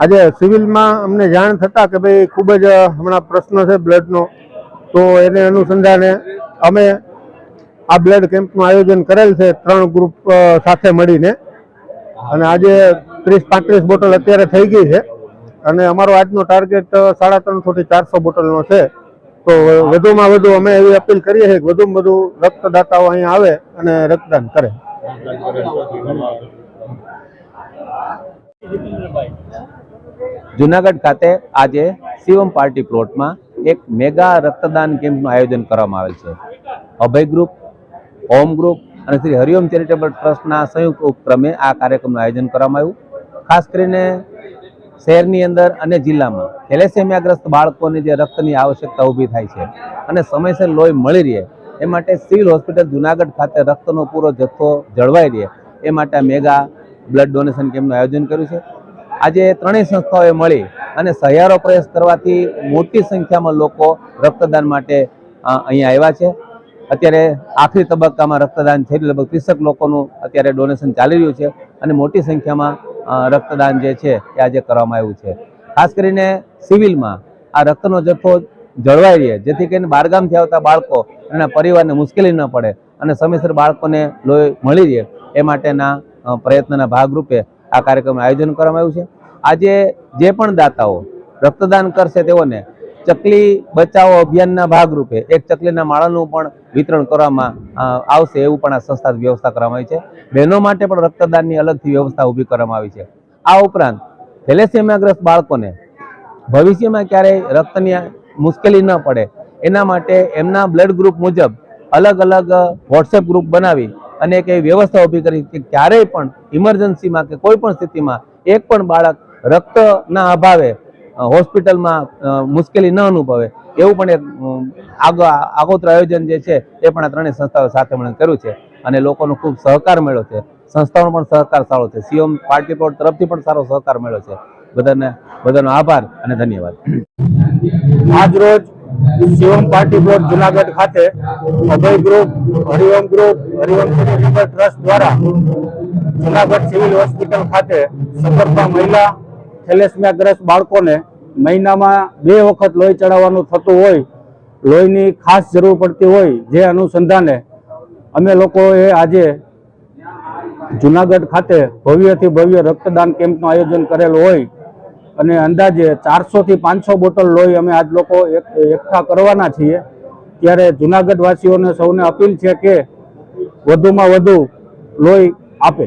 આજે સિવિલમાં અમને જાણ થતા કે ભાઈ ખૂબ જ હમણાં પ્રશ્ન છે બ્લડનો, તો એને અનુસંધાને અમે આ બ્લડ કેમ્પનું આયોજન કરેલ છે ત્રણ ગ્રુપ સાથે મળીને. અને આજે ત્રીસ પાંત્રીસ બોટલ અત્યારે થઈ ગઈ છે. અને અમારો આજનો ટાર્ગેટ સાડા ત્રણસોથી ચારસો બોટલનો છે. તો વધુમાં વધુ અમે એવી અપીલ કરીએ છીએ કે વધુમાં વધુ રક્તદાતાઓ અહીંયા આવે અને રક્તદાન કરે. જુનાગઢ ખાતે આજે શિવમ પાર્ટી પ્લોટમાં એક મેગા રક્તદાન કેમ્પનું આયોજન કરવામાં આવેલ છે. અભય ગ્રુપ હોમ ગ્રુપ અને શ્રી હરિઓમ ચેરિટેબલ ટ્રસ્ટના સંયુક્ત ઉપક્રમે આ કાર્યક્રમનું આયોજન કરવામાં આવ્યું. ખાસ કરીને શહેરની અંદર અને જિલ્લામાં થેલેસેમિયાગ્રસ્ત બાળકોને જે રક્તની આવશ્યકતા ઊભી થાય છે અને સમયસર લોહી મળી રહે, એ માટે સિવિલ હોસ્પિટલ જુનાગઢ ખાતે રક્તનો પૂરો જથ્થો જળવાઈ રહે, એ માટે મેગા બ્લડ ડોનેશન કેમ્પનું આયોજન કર્યું છે. આજે ત્રણેય સંસ્થાઓએ મળી અને સહિયારો પ્રયાસ કરવાથી મોટી સંખ્યામાં લોકો રક્તદાન માટે અહીંયા આવ્યા છે. અત્યારે આખરી તબક્કામાં રક્તદાન રહ્યું લગભગ ત્રીસક લોકોનું અત્યારે ડોનેશન ચાલી રહ્યું છે અને મોટી સંખ્યામાં રક્તદાન જે છે એ આજે કરવામાં આવ્યું છે. ખાસ કરીને સિવિલમાં આ રક્તનો જથ્થો જળવાઈ રહે, જેથી કરીને બહારગામથી આવતા બાળકો એના પરિવારને મુશ્કેલી ન પડે અને સમયસર બાળકોને લોહી મળી રહે એ માટેના પ્રયત્નના ભાગરૂપે આ કાર્યક્રમનું આયોજન કરવામાં આવ્યું છે. આજે જે પણ દાતાઓ રક્તદાન કરશે તેઓને ચકલી બચાવો અભિયાનના ભાગરૂપે એક ચકલીના માળાનું પણ વિતરણ કરવામાં આવશે એવું પણ આ સંસ્થા વ્યવસ્થા કરવામાં આવી છે. બહેનો માટે પણ રક્તદાનની અલગથી વ્યવસ્થા ઊભી કરવામાં આવી છે. આ ઉપરાંત થેલેસેમિયાગ્રસ્ત બાળકોને ભવિષ્યમાં ક્યારેય રક્તની મુશ્કેલી ન પડે. એના માટે એમના બ્લડ ગ્રુપ મુજબ અલગ અલગ વોટ્સએપ ગ્રુપ બનાવી અને એક એવી વ્યવસ્થા ઊભી કરી કે ક્યારેય પણ ઇમરજન્સીમાં કે કોઈ પણ સ્થિતિમાં એક પણ બાળક રક્તના અભાવે હોસ્પિટલમાં મુશ્કેલી ન અનુભવે. એવું પણ એક અમ, આગો આયોજન જે છે એ પણ આ ત્રણેય સંસ્થાઓ સાથે મળીને કર્યું છે અને લોકોનો ખૂબ સહકાર મળ્યો છે. સંસ્થાઓનો પણ સહકાર સારો છે. સીએમ પાર્ટી પ્લોટ તરફથી પણ સારો સહકાર મળ્યો છે. બધાને બધાનો આભાર અને ધન્યવાદ. આજ રોજ શિવમ પાર્ટી પ્લોટ જુનાગઢ ખાતે Abhay group, Hariom group, Hariom charitable trust દ્વારા જુનાગઢ સિવિલ હોસ્પિટલ ખાતે સગર્ભા મહિલા થેલેસમિયાગ્રસ્ત બાળકોને મહિનામાં બે વખત લોહી ચડાવવાનું થતું હોય, લોહીની ખાસ જરૂર પડતી હોય જે અનુસંધાને અમે લોકોએ આજે જુનાગઢ ખાતે ભવ્યથી ભવ્ય રક્તદાન કેમ્પનું આયોજન કરેલું હોય. અને અંદાજે ચારસો થી પાંચસો બોટલ લોહી અમે આજ લોકો એક- એકઠા કરવાના છીએ. ત્યારે જુનાગઢ વાસીઓને સૌને અપીલ છે કે વધુમાં વધુ લોહી આપે.